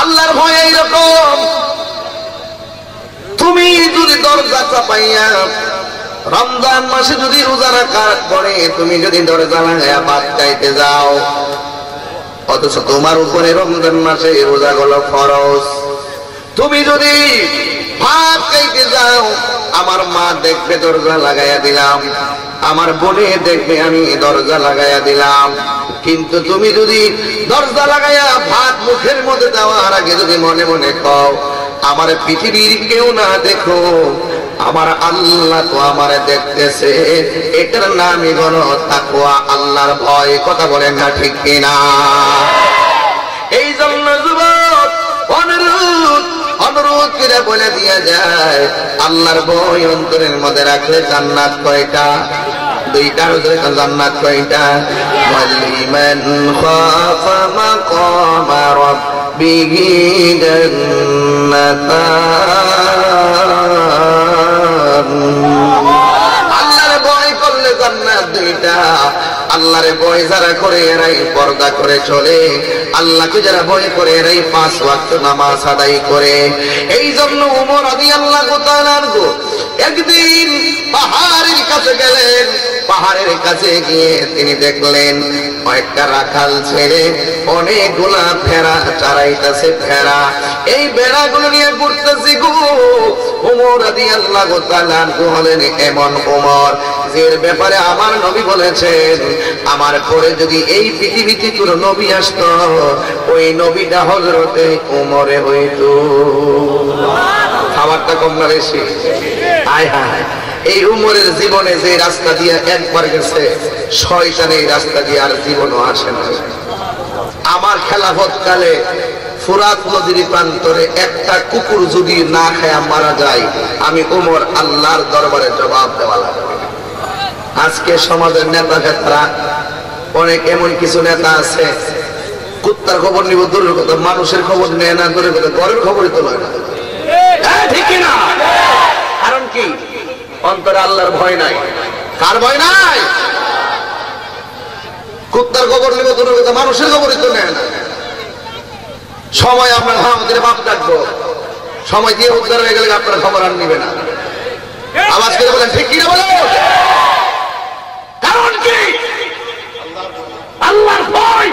আল্লাহর ভয় এইরকম। তুমি যদি দরজা চাপাইয়া রমজান মাসে যদি রোজা রাখার পরে তুমি যদি দরজা লাগাইয়া ভাত চাইতে যাও, অথচ তোমার উপরে রমজান মাসে রোজা গুলো ফরজ। তুমি যদি ভাত খাইতে যাও, আমার মা দেখবে দরজা লাগাইয়া দিলাম। আমার বোনে দেখবে আমি দরজা লাগাইয়া দিলাম। কিন্তু তুমি যদি দরজা লাগাইয়া ভাত মুখের মধ্যে দেওয়ার আগে যদি মনে মনে কও, আমার পৃথিবীর কেউ না দেখো, আমার আল্লাহ তো আমার দেখতেছে, এটার নামই গণ তাকুয়া আল্লাহর ভয়, কথা বলেন না ঠিক কিনা? এই জন্য যুবক, অনুরোধ অনুরোধ করে বলে দিয়ে যায়, আল্লাহর বই অন্তরের মধ্যে রাখলে জান্নাত কয়টা? দুইটার ভিতরে জান্নাত কয়টা ওয়ালিমান খাফা মাকামা রাব্বিহি জান্নাতান আল্লাহরে ভয় করলে জান্নাত দুইটা আল্লাহরে ভয় যারা করে এরাই পর্দা করে চলে। আল্লাহকে যারা ভয় করে এরাই পাঁচ ওয়াক্ত নামাজ আদায় করে। এই জন্য উমর আদি আল্লাহ একদিন পাহাড়ের কাছে গেলেন। পাহাড়ের কাছে গিয়ে তিনি দেখলেন, কয়েকটা রাখাল ছেড়ে অনেকগুলা ফেরা চারাইতেছে ফেরা এই বেড়াগুলো নিয়ে ঘুরতেছি গো। উমর আদি আল্লাহ হলেন এমন উমর। যে ব্যাপারে আমার নবী বলেছেন, আমার পরে যদি এই পৃথিবীতে কোন নবী আসত, ওই নবীটা হজরতে উমরে হইত। খাবারটা কম না বেশি? আয় হায় এই উমরের জীবনে যে রাস্তা দিয়ে একবার গেছে, শয়তান এই রাস্তা দিয়ে আর জীবনও আসে না। আমার খেলাফত কালে ফুরাত নদীর প্রান্তরে একটা কুকুর যদি না খায়া মারা যায়, আমি উমর আল্লাহর দরবারে জবাব দেওয়া লাগবে। আজকে সমাজের নেতা ক্ষেত্রা অনেক এমন কিছু নেতা আছে কুত্তার খবর নিব দূরের কথা মানুষের খবর নেয় না দূরের কথা ঘরের খবরই তো নয় না। হ্যাঁ, ঠিক কিনা কারণ কি? অন্তরে আল্লাহর ভয় নাই। কার ভয় নাই? কুত্তার খবর নিব দূরের কথা মানুষের খবরই তো নেয় না। সময় আপনার আমাদের বাপ ডাকবো সময় দিয়ে উদ্ধার হয়ে গেলে আপনার খবর আর নিবে না। আওয়াজ করে বলেন ঠিক কিনা বলো কারণ কি আল্লাহর ভয়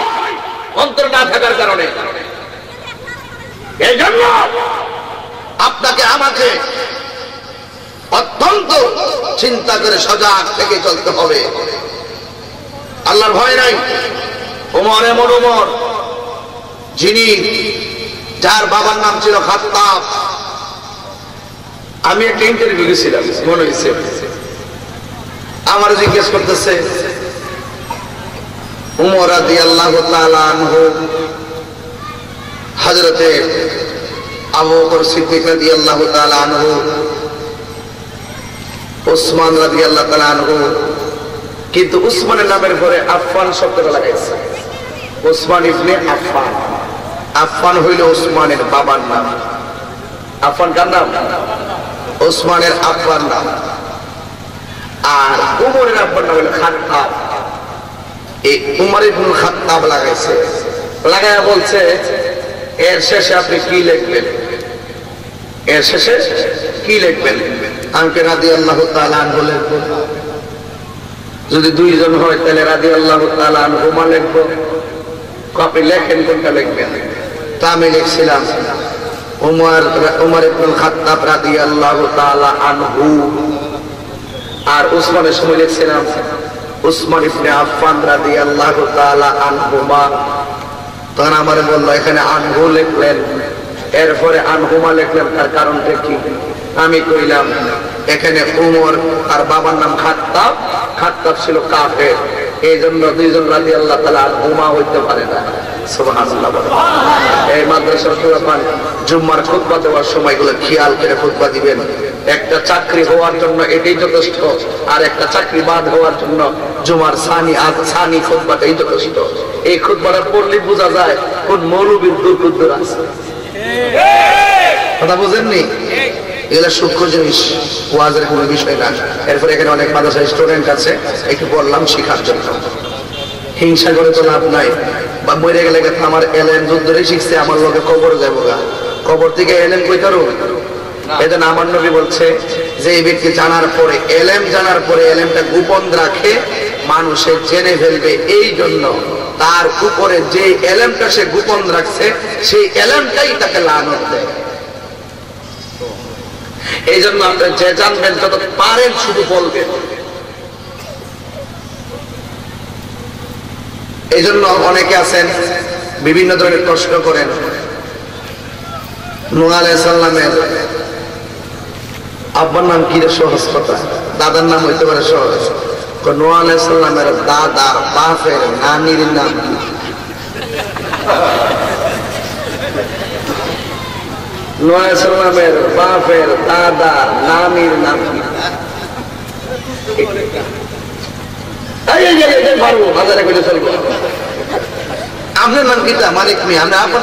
অন্তর না থাকার কারণে। এই জন্য আপনাকে আমাকে অত্যন্ত চিন্তা করে সজাগ থেকে চলতে হবে। আল্লাহর ভয় নাই। ওমর এমন ওমর, যিনি যার বাবার নাম ছিল খাত্তাব। আমি একটা ইন্টারভিউ গেছিলাম, মনে হয়েছে। আমার জিজ্ঞেস করতেছে, উমর রাদি আল্লাহ কিন্তু উসমানের নামের পরে আফফান শব্দটা লাগাইছে। ওসমান ইবনে আফফান। আফফান হইল ওসমানের বাবার নাম। আফফান কার নাম? ওসমানের আব্বার নাম। আর উমরের আব্বার নাম হইল খাত্তাব। এই উমর ইবনুল খাত্তাব লাগাইছে। লাগায়া বলছে, এর শেষে আপনি কি লিখবেন? এর শেষে কি লিখবেন? আমাকে রাদি আল্লাহ তালান বলে যদি দুইজন হয়, তাহলে রাদি আল্লাহ তালান হুমা লিখব। আপনি লেখেন, কোনটা লিখবেন? তা আমি লিখছিলাম, উমর উমর ইবনুল খাত্তাব রাদি আল্লাহ তাআলা আনহু। আর উসমানের সময় লিখছিলাম উসমান ইবনে আফফান রাদিয়াল্লাহু তাআলা আনহুমা। তখন আমার বলল, এখানে আনহু লিখলেন। এরপরে আনহুমা লিখলেন, তার কারণটা কি? আমি কইলাম, এখানে উমর আর বাবার নাম খাত্তাব। খাত্তাব ছিল কাফের। এই জন্য দুইজন রাজি আল্লাহ তালা আনহুমা হইতে পারে না। এই মাদ্রাসার জুম্মার খুতবা দেওয়ার সময়গুলো খেয়াল করে খুতবা দিবেন। একটা চাকরি হওয়ার জন্য এটাই যথেষ্ট আর একটা চাকরি বাদ হওয়ার জন্য জুমার সানি আজ সানি খুতবাটাই যথেষ্ট এই খুতবাটা পড়লে বোঝা যায় কোন মৌলবীর দূর দূর আছে। কথা বুঝেননি? সূক্ষ্ম জিনিস, ওয়াজের কোনো বিষয় না। এরপরে এখানে অনেক স্টুডেন্ট আছে বললাম শেখার জন্য। হিংসা করে তো লাভ নাই। বা গেলে আমার এলেন শিখছে, আমার লোকে কবর যাব গা। কবর থেকে এলেন কই তারো এজন্য আমার নবী বলছে যে এই ব্যক্তি জানার পরে, এলেম জানার পরে এলেমটা গোপন রাখে, মানুষে জেনে ফেলবে। এই জন্য তার উপরে যে এলেমটা সে গোপন রাখছে, সেই এলেমটাই তাকে লানত দেয়। এই জন্য আপনি যে জানবেন, যত পারেন শুধু বলবেন। এই জন্য অনেকে আছেন, বিভিন্ন ধরনের কষ্ট করেন। নুয়াল সাল্লামের আব্বার নাম কি রে? সহজ কথা। দাদার নাম হইতে পারে সহজ। নোয়াল সাল্লামের দাদা, বাপের নানির নাম কি? বাপের দাদা, নানির নাম কি। আপনার নাম কিতা মানিক মিয়া আমরা আপনার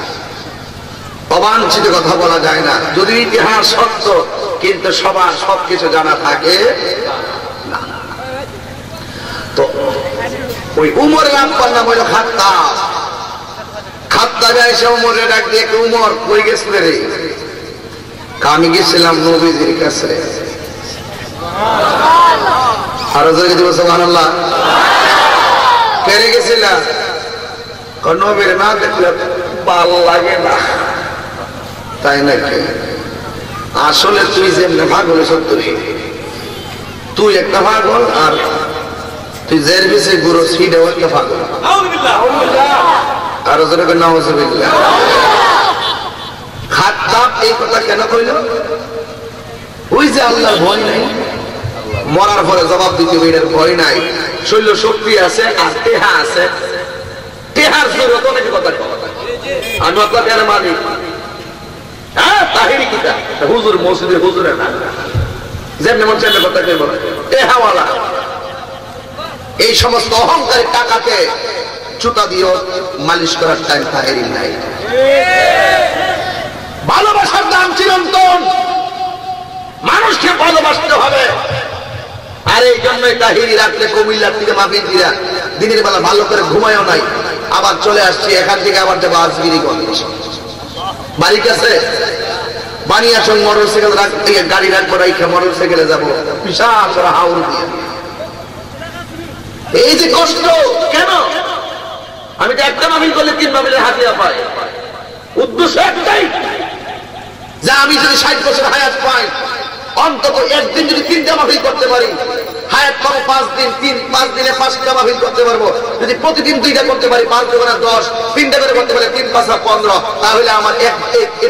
অবাঞ্ছিত কথা বলা যায় না। যদি ইতিহাস সত্য, কিন্তু সবার সবকিছু জানা থাকে, না। তো ওই উমরের আব্বার নাম হইল খাত্তা খাত্তা যায় সে উমরের ডাক দিয়ে উমর, কই গেছিল রে? আমি গেছিলাম নবীজির কাছে। আরও জোরে কিছু বলছো আল্লাহ কেড়ে গেছিলাম নবীর না দেখলে ভালো লাগে না। তাই নাকি? আসলে তুই যেমনি পাগল সত্যি। তুই একটা পাগল আর তুই জের গুরু সিডেও একটা পাগল। আরও জোরে করে নাম হচ্ছে এই কথা কেন কইল? ওই যে আল্লাহর ভয় নাই মরার পরে জবাব দিতে এটার ভয় নাই। শৈল শক্তি আছে আর টেহা আছে। টেহার জরুরত অনেক কথা আমি আপনার মানি কিতা হুজুর মসজিদে হুজুরে না যেমনি মন চাইলে কথা কইব টেহাওয়ালা এই সমস্ত অহংকারী টাকাকে চুতা দিয়েও মালিশ করার টাইম তাহেরি নাই। ভালোবাসার দাম চিরন্তন। মানুষকে ভালোবাসতে হবে। আর এই জন্যই তাহিরি রাখলে কুমিল্লার থেকে মাফিন দিরা দিনের বেলা ভালো করে ঘুমায়ও নাই। আবার চলে আসছি, এখান থেকে আবার যাব আজগিরি গঞ্জ। বাড়ি কাছে মোটর সাইকেল গাড়ি রাখব মোটর সাইকেলে যাব। দিয়ে। এই যে কষ্ট, কেন? আমি তো একটা করলে তিন মামিলের হাতিয়া পাই। উদ্দেশ্য একটাই, যে আমি যদি ষাট বছর হায়াত পাই, অন্তত একদিন যদি তিনটা মাহফিল করতে পারি হায়াত পাবো, পাঁচ দিন, তিন, পাঁচ দিনে পাঁচটা করতে পারব। যদি প্রতিদিন দুইটা করতে পারি, পাঁচ দশ, তিনটা করে করতে পারি, তিন পনেরো, তাহলে আমার এক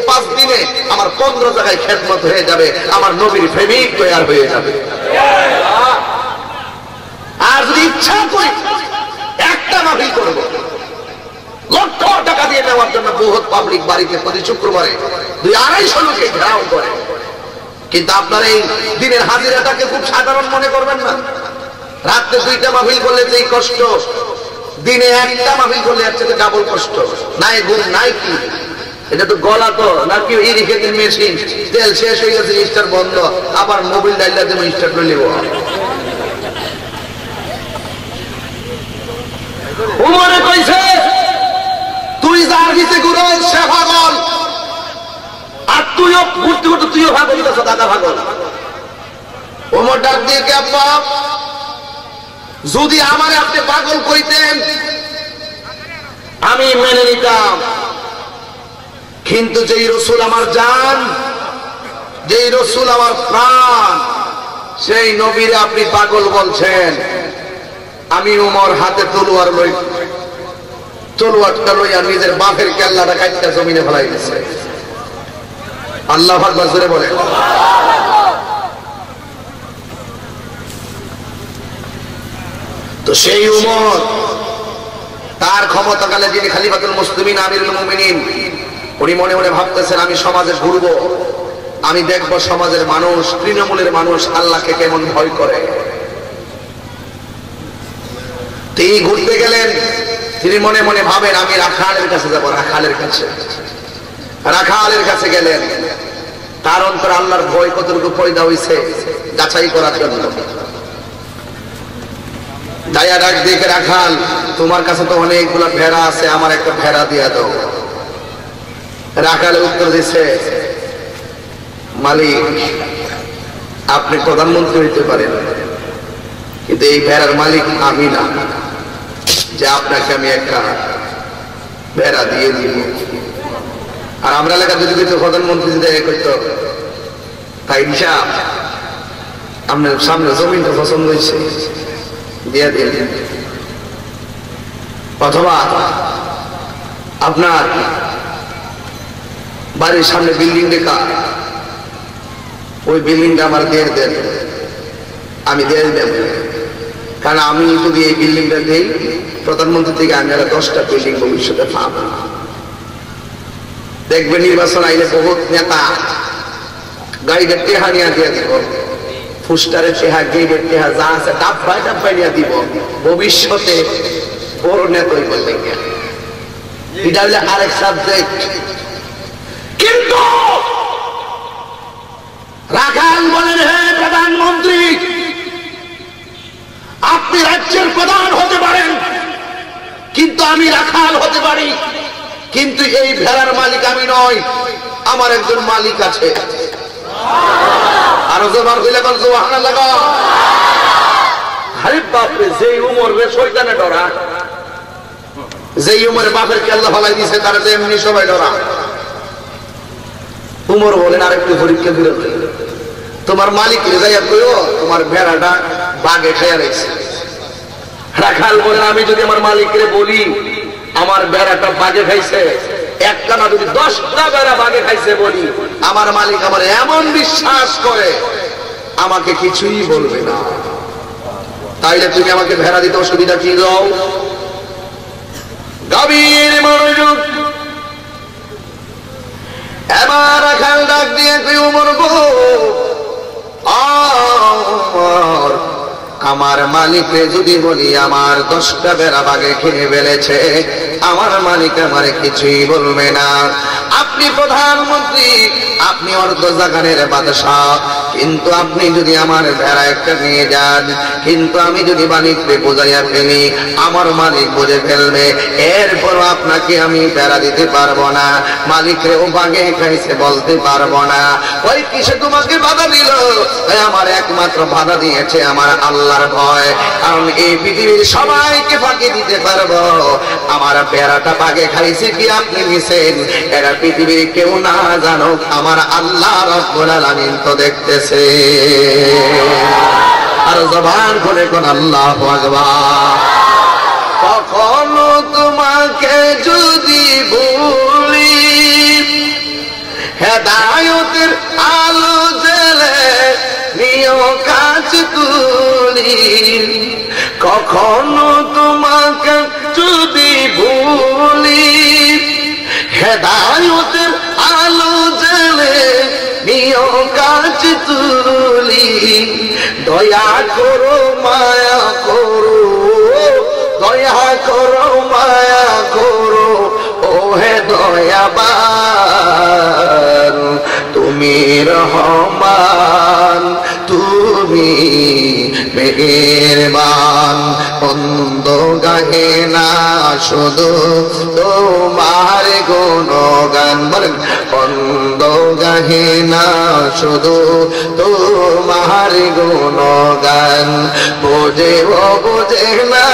পাঁচ দিনে আমার পনেরো হয়ে যাবে, আমার নবীর হয়ে যাবে। আর যদি ইচ্ছা করি একটা মাহফিল করব, লক্ষ টাকা দিয়ে নেওয়ার জন্য বহুত পাবলিক বাড়িতে প্রতি শুক্রবারে দুই আড়াইশো লোকে ঘেরাও করে। কিন্তু আপনার এই দিনের হাজিরাটাকে খুব সাধারণ মনে করবেন না। রাত্রে দুইটা মাহফিল করলে যেই কষ্ট, দিনে একটা মাহফিল করলে এর চেয়ে ডাবল কষ্ট। নাই ঘুম, নাই কি? এটা তো গলা তো নাকি ইরিগেটিং মেশিন? তেল শেষ হয়ে গেছে স্টার বন্ধ। আবার মোবিল ডাইলা দেবো স্টার লইব উমরে কইছে, তুই যার দিতে গুরু, সে পাগল। আর তুইও ঘুরতে ঘুরতে তুইও দাদা ওমর ডাক দিয়ে যদি আপনি পাগল কইতেন আমি মেনে নিতাম। কিন্তু যেই রসুল আমার জান, যেই রসুল আমার প্রাণ, সেই নবীরে আপনি পাগল বলছেন। আমি উমর হাতে তলোয়ার লই, তলোয়ারটা লইয়া নিজের বাপের কেল্লাটা কাটটা জমিনে ফেলাই দিছে আল্লাহ ভাগবাস ধরে বলে। তো সেই উমর, তার ক্ষমতাকালে যিনি খালিফাতুল মুসলিমিন, আমিরুল মুমিনিন, উনি মনে মনে ভাবতেছেন, আমি সমাজে ঘুরবো, আমি দেখব সমাজের মানুষ, তৃণমূলের মানুষ আল্লাহকে কেমন ভয় করে। তিনি ঘুরতে গেলেন, তিনি মনে মনে ভাবেন, আমি রাখালের কাছে যাব, রাখালের কাছে। রাখালের কাছে গেলেন। তার অন্তর আল্লাহর ভয় কতটুকু পয়দা হইছে, যাচাই করার জন্য। দায়া ডাক দেখে রাখাল, তোমার কাছে তো অনেকগুলো ভেড়া আছে, আমার একটা ভেড়া দিয়া দাও। রাখালে উত্তর দিছে, মালিক, আপনি প্রধানমন্ত্রী হইতে পারেন, কিন্তু এই ভেড়ার মালিক আমি না। যে আপনাকে আমি একটা ভেড়া দিয়ে দিব। আর আমরা এলাকা যদি কিন্তু প্রধানমন্ত্রী যদি করতো তাই হিসাব আপনার সামনে জমিনটা পছন্দ হয়েছে। দিয়ে অথবা আপনার বাড়ির সামনে বিল্ডিং রেখা ওই বিল্ডিংটা আমার দিয়ে দেন। আমি দিয়ে দেব। কারণ আমি যদি এই বিল্ডিংটা দিই, প্রধানমন্ত্রী থেকে আমি আরও দশটা বিল্ডিং ভবিষ্যতে পাবো। দেখবে নির্বাচন আইলে বহুত নেতা গাড়িটা টেহা নিয়ে দিয়ে দিব ফুস্টারের টেহা গেটের টেহা, যা আছে ডাব্বাই ডাব্বাই নিয়ে দিব। ভবিষ্যতে বড় নেতাই বললেন এটা হলে আরেক সাবজেক্ট কিন্তু রাখাল বলেন, হে প্রধানমন্ত্রী, আপনি রাজ্যের প্রধান হতে পারেন, কিন্তু আমি রাখাল হতে পারি। কিন্তু এই ভেড়ার মালিক আমি নই আমার একজন মালিক আছে। আরও জোবার হইলে জোহানা লাগা আরে বাপরে যেই উমর রে শয়তানে ডরা। যেই উমরে বাপের কেল্লা ফলাই দিছে তারা তো এমনি সবাই ডরা। উমর বলেন আরেকটু পরীক্ষা তোমার মালিক যাইয়া কইও তোমার ভেড়াটা বাগে খাইয়া রয়েছে। রাখাল বলেন আমি যদি আমার মালিকরে বলি আমার বেড়াটা বাগে খাইছে। একটা না যদি দশটা বেড়া বাগে খাইছে বলি, আমার মালিক আমার এমন বিশ্বাস করে, আমাকে কিছুই বলবে না। তাইলে তুমি আমাকে ভেড়া দিতে অসুবিধা কি দাও গভীর মনোযোগ। এবার রাখাল ডাক দিয়ে তুই উমর গো? আর আমার মালিকে যদি বলি, আমার দশটা বেড়া বাগে খেয়ে ফেলেছে আমার মালিক আমার কিছুই বলবে না। আপনি প্রধানমন্ত্রী, আপনি অর্ধ জাগানের বাদশাহ। কিন্তু আপনি যদি আমার ভেড়া একটা নিয়ে যান, কিন্তু আমি যদি মালিককে বোঝাইয়া ফেলি আমার মালিক বুঝে ফেলবে এরপর আপনাকে আমি বেড়া দিতে পারব না, মালিকরে ও বাগে খাইছে বলতে পারব না। ওই কিসে তোমাকে বাধা দিল? আমার একমাত্র বাধা দিয়েছে আমার আল্লাহর ভয়, কারণ এই পৃথিবীর সবাইকে ফাঁকি দিতে পারব। আমার বেড়াটা বাগে খাইছে কি আপনি নিছেন? এরা পৃথিবীর কেউ না জানো আমার আল্লাহ রব্বুল আলামিন তো দেখতেছে আর জবান করে কোন আল্লাহ আকবার। কখনো তোমাকে যদি বলি, হেদায়তের আলো জেলে নিয় কাজ তুলি। কখনো তোমাকে যদি ভুলি হেদায়তের দয়া করো, মায়া করো, দয়া করো, মায়া করো ও হে দয়াবান, তুমি রহমান, তুমি মেহেরবান, বন্ধ গাহে না শুধু শুধু তোমার গুণগান। বোঝে বোঝে না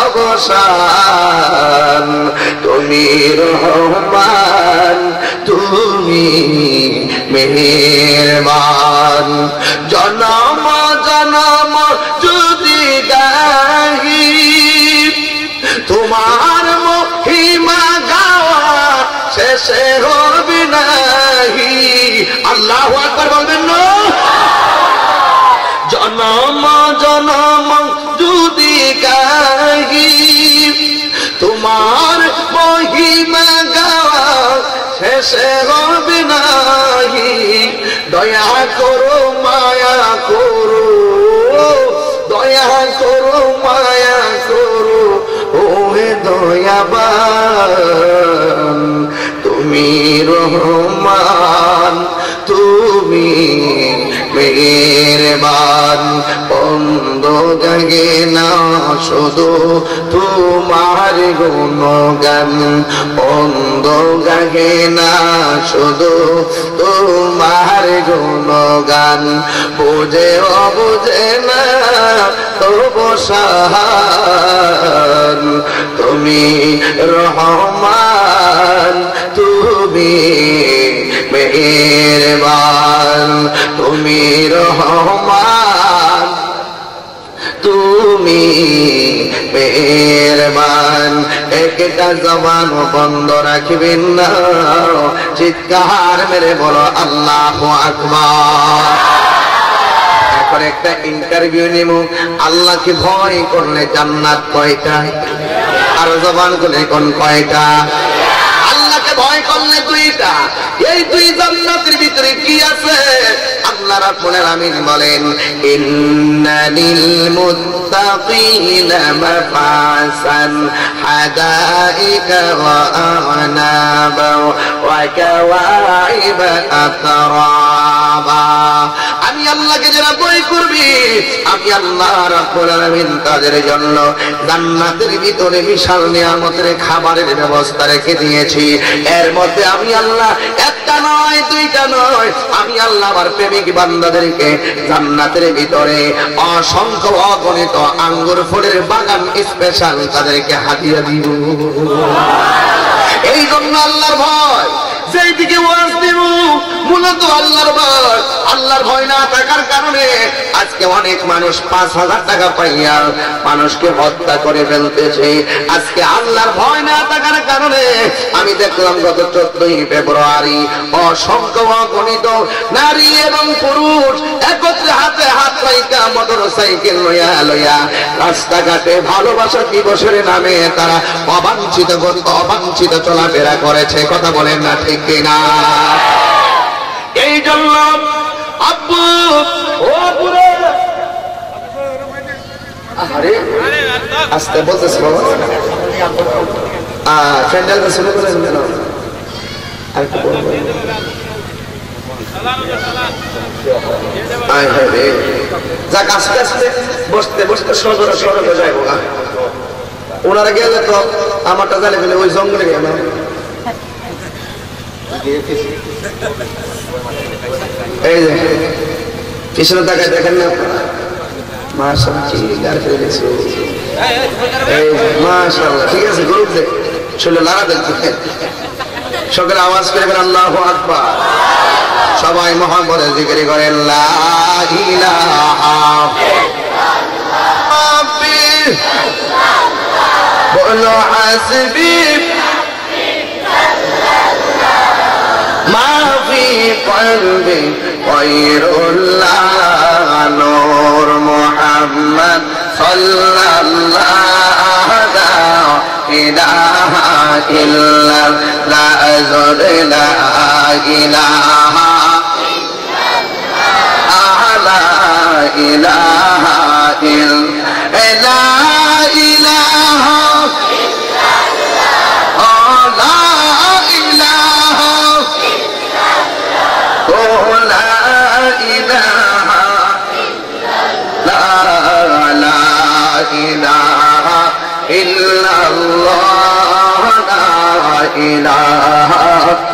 অবসান তুমি রহমান, তুমি মেহেরবান। জনম জনম যদি গাহি তোমার মহিমা গাওয়া শেষে নাহি আল্লাহ একবার বলবেন না। জনম জনম, যদি গাহি, তোমার মহিমা গাওয়া শেষ হবে নাহি। দয়া করো, মায়া করো, দয়া করো, মায়া করো, ওহে দয়াবান, তুমি রহমান জাগে না শুধু তোমার গুণগান বন্ধ জাগে না শুধু তোমার গুণগান। বুঝে অবুঝে না তবু সাহান, তুমি রহমান, তুমি মেহেরবান, তুমি রহমান তুমি মেহরবান। একটা জবান বন্ধ রাখবেন না। চিৎকার মেরে বলো, আল্লাহ আকবার। এখন একটা ইন্টারভিউ নিব আল্লাহকে ভয় করলে জান্নাত কয়টা? আর জবান করলে কোন কয়টা? ভয় করলে দুইটা এই দুই জান্নাতের ভিতরে কি আছে? আল্লাহ রাব্বুল আলামিন বলেন ইন্নালিল মুত্তাকিনা মাফাসান হাদাইকা ওয়া আনাবা ওয়া কাওয়াইব আতরাবা। আল্লাহকে যারা বই করবি, আমি আল্লাহ রাব্বুল তাদের জন্য জান্নাতের ভিতরে বিশাল নিয়ামতের খাবারের ব্যবস্থা রেখে দিয়েছি। এর মধ্যে আমি আল্লাহ একটা নয়, দুইটা নয়, আমি আল্লাহ আমার প্রেমিক বান্দাদেরকে জান্নাতের ভিতরে অসংখ্য অগণিত আঙ্গুর ফলের বাগান স্পেশাল তাদেরকে হাতিয়ে দিব। এই জন্য আল্লাহর ভয়। যেই দিকে মূলত আল্লাহর ভয়। আল্লাহর ভয় না থাকার কারণে আজকে অনেক মানুষ পাঁচ হাজার টাকা পাইয়া মানুষকে হত্যা করে ফেলতেছে। আজকে আল্লাহর ভয় না কারণে আমি দেখলাম গত চোদ্দই ফেব্রুয়ারি অসংখ্য অগণিত নারী এবং পুরুষ একত্রে হাতে হাত লাইকা মোটর সাইকেল লইয়া লইয়া রাস্তাঘাটে ভালোবাসা দিবসের নামে তারা অবাঞ্ছিত অবাঞ্ছিত চলাফেরা করেছে। কথা বলেন না ঠিক কিনা? এই জন্য আব্বু ও পুরো আরে আস্তে বলতেছ যাক, আস্তে আস্তে বসতে বসতে ওনারা গেলে তো আমারটা জানে ওই জঙ্গলে গেল এই যে, পিছনে তাকায় দেখেন না করে দিয়েছে ঠিক আছে গ্রুপ দে শুনে লাগা দেন। সকলে আওয়াজ করবেন আল্লাহু আকবার। সবাই মহাব্বতে জিকির করেন লা ইলাহা বলো, হাসবি। মা ফি কলবি নূর মুহাম্মদ সাল্লাল্লাহু إله لا إله إلا لا إله لا إله لا إله لا لا إله إلا الله لا إله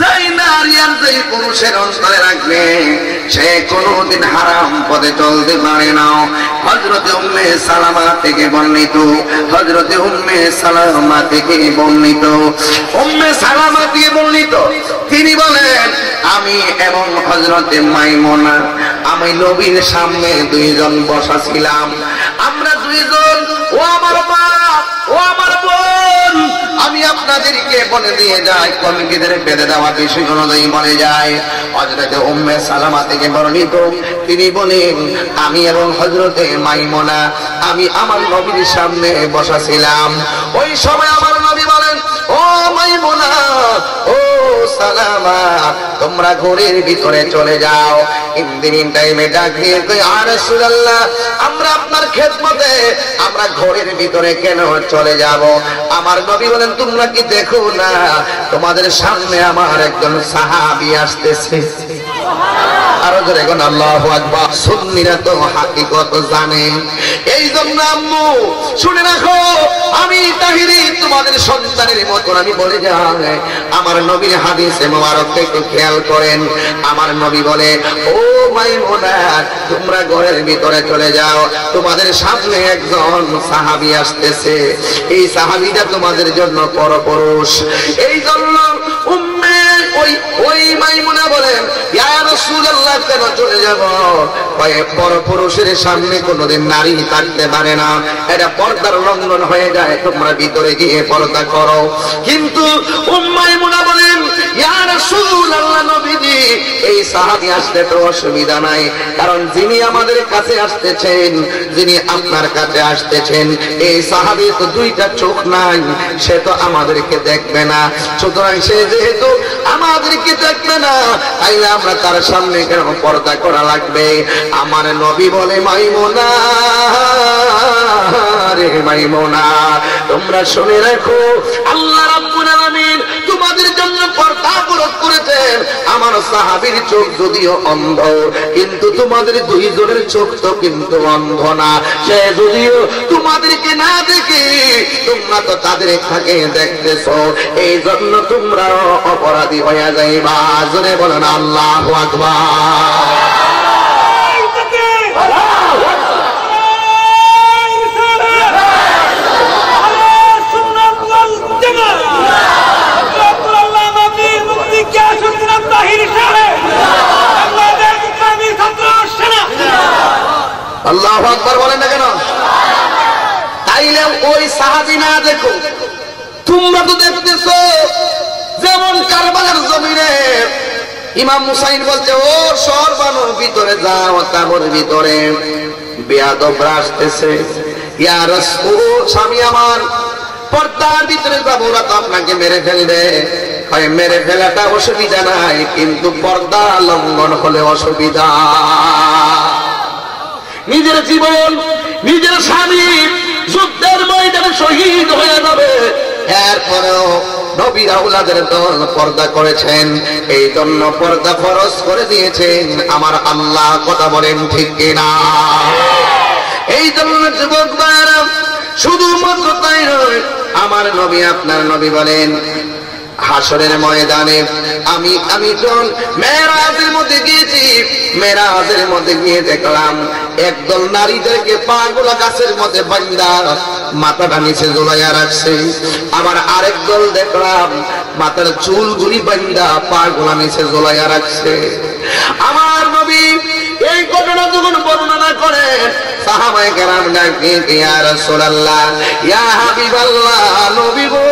সেই নারী আর যেই পুরুষের অন্তরে রাখবে, সে কোনোদিন হারাম পদে চলতে পারে না। হজরতে উম্মে সালামা থেকে বর্ণিত হজরতে উম্মে সালামা থেকে বর্ণিত। উম্মে সালামা থেকে বর্ণিত। তিনি বলেন, আমি এবং হজরতে মাইমোনা, আমি নবীর সামনে দুইজন বসা ছিলাম। আমরা দুইজন, ও আমার মা, ও আমার বোন আমি আপনাদেরকে বলে দিয়ে যাই, কমিটিদের বেঁধে দেওয়া বিষয় অনুযায়ী বলে যায়। হজরতে উম্মে সালামা থেকে বর্ণিত, তিনি বলেন, আমি এবং হজরতে মাইমোনা, আমি আমার নবীর সামনে বসা ছিলাম ওই সময় আমার নবী বলেন, ও মাইমোনা, ও সালামা, তোমরা ঘরের ভিতরে চলে যাও। ইন্দিন টাইমে ডাক আর আমরা আপনার খেদমতে, আমরা ঘরের ভিতরে কেন চলে যাব? আমার নবী বলেন, তোমরা কি দেখো না? তোমাদের সামনে আমার একজন সাহাবি আসতেছে। আমার নবীর হাদিসে খেয়াল করেন। আমার নবী বলে, ও মাইমুনা, তোমরা ঘরের ভিতরে চলে যাও। তোমাদের সামনে একজন সাহাবী আসতেছে। এই সাহাবীটা তোমাদের জন্য পরপুরুষ। এই জন্য ওই মাইমুনা বলেন অসুবিধা নাই। কারণ যিনি আমাদের কাছে আসতেছেন, যিনি আপনার কাছে আসতেছেন, এই সাহাবী তো দুইটা চোখ নাই, সে তো আমাদেরকে দেখবে না। সুতরাং সে যেহেতু আমাদেরকে দেখবে না। তাইলে আমরা তার সামনে কেন পর্দা করা লাগবে। আমার নবী বলে, মাইমোনা, রে মাইমোনা, তোমরা শুনে রাখো, আল্লাহ রাব্বুল আলামিন তোমাদের জন্য পর্দা বরত করেছেন। আমার সাহাবীর চোখ যদিও অন্ধ, কিন্তু তোমাদের দুইজনের চোখ তো কিন্তু অন্ধ না। সে যদিও তোমাদেরকে না দেখে, তোমরা তো তাদের থাকে দেখতেছো। এই জন্য তোমরা অপরাধী হইয়া যাইবা। জোরে বলেন, আল্লাহ আকবার আল্লাহ আকবার বলেন না কেন তাইলে ওই সাহাবি না দেখো, তোমরা তো দেখতেছো যেমন কারবালার জমিনে ইমাম মুসাইন বলছে, ও সর্বানু ভিতরে যাও কামর ভিতরে? বেয়াদবরা আসতেছে স্বামী আমার, পর্দার ভিতরে যাব, ওরা তো আপনাকে মেরে ফেলবে। মেরে ফেলাটা অসুবিধা নাই, কিন্তু পর্দা লঙ্ঘন হলে অসুবিধা। নিজের জীবন, নিজের স্বামী যুদ্ধের ময়দানে শহীদ হয়ে যাবে। এরপরেও পর্দা করেছেন। এই জন্য পর্দা খরচ করে দিয়েছেন। আমার আল্লাহ কথা বলেন ঠিক কিনা? এই জন্য যুবক শুধুমাত্র তাই নয়, আমার নবী আপনার নবী বলেন হাসরের ময়দানে। আমি আমি যখন মেয়েরাজের মধ্যে গিয়েছি, মেয়েরাজের মধ্যে গিয়ে দেখলাম, একদল নারীদেরকে পাগলা গাছের মধ্যে বান্দা মাথাটা নিচে জোলাইয়া রাখছে। আবার আরেক দল দেখলাম, মাথার চুলগুলি বান্দা পাগলা নিচে জোলাইয়া রাখছে। আমার নবী এই ঘটনা যখন বর্ণনা করে, সাহাবায়ে কেরাম ডাক, ইয়া রাসূলুল্লাহ, ইয়া হাবিবাল্লাহ, নবী গো।